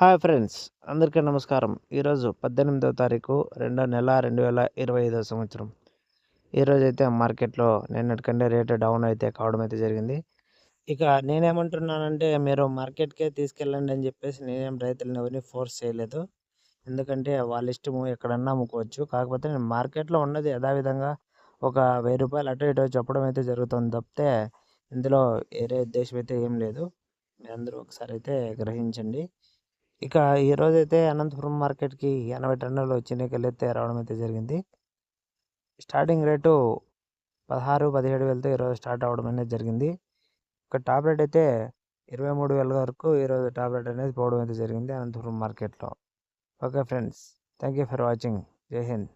Hi friends అందరికీ నమస్కారం. ఈరోజు పద్దెనిమిదవ తారీఖు రెండో నెల రెండు వేల ఇరవై ఐదవ సంవత్సరం. ఈరోజు అయితే మార్కెట్లో నిన్నటికంటే రేటు డౌన్ అయితే కావడం అయితే జరిగింది. ఇక నేనేమంటున్నానంటే మీరు మార్కెట్కే తీసుకెళ్ళండి అని చెప్పేసి నేనేం రైతులను ఎవరిని ఫోర్స్ చేయలేదు. ఎందుకంటే వాళ్ళ ఇష్టము ఎక్కడన్నా అమ్ముకోవచ్చు. కాకపోతే నేను మార్కెట్లో ఉన్నది యథావిధంగా ఒక వెయ్యి రూపాయలు అటు ఇటు చెప్పడం అయితే జరుగుతుంది తప్పితే ఇందులో వేరే ఉద్దేశం అయితే ఏం లేదు. మీ అందరూ ఒకసారి అయితే గ్రహించండి. ఇక ఈరోజైతే అనంతపురం మార్కెట్కి ఎనభై టన్నులు వచ్చినాయి అయితే రావడం అయితే జరిగింది. స్టార్టింగ్ రేటు పదహారు పదిహేడు వేలతో ఈరోజు స్టార్ట్ అవ్వడం అనేది జరిగింది. ఒక టాప్ రేట్ అయితే ఇరవై మూడు వేల వరకు ఈరోజు టాప్ రేట్ అనేది పోవడం అయితే జరిగింది అనంతపురం మార్కెట్లో. Okay friends thank you for watching. జై హింద్.